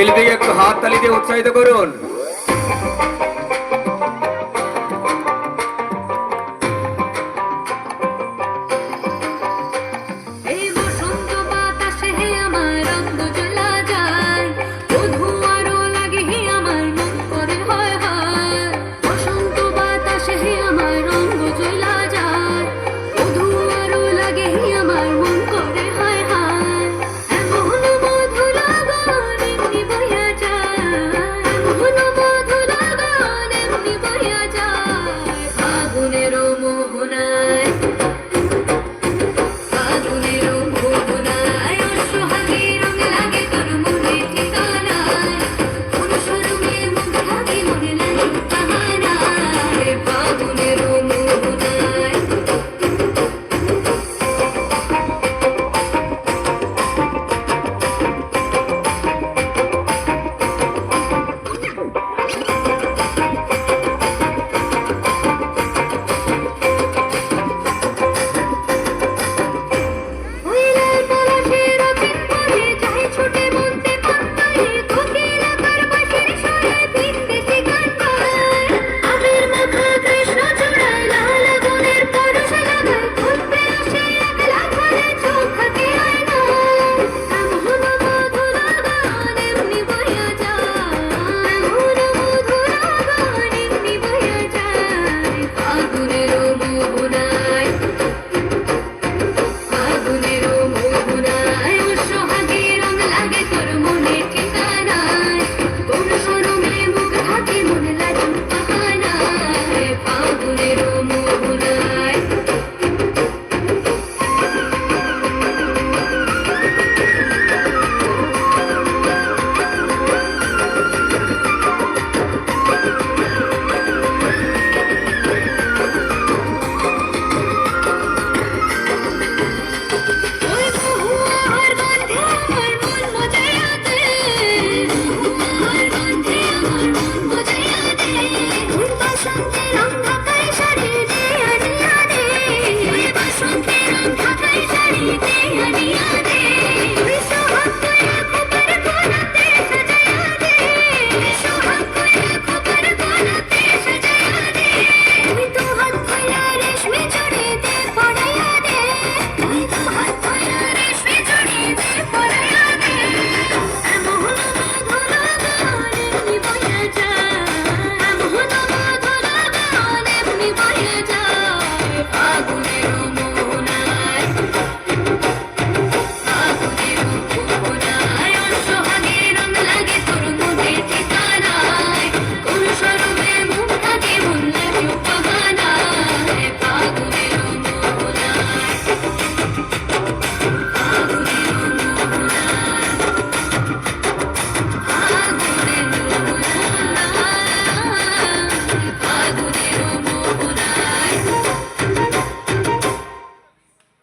শিল্পীকে একটু হাত তালি দিয়ে উৎসাহিত করুন।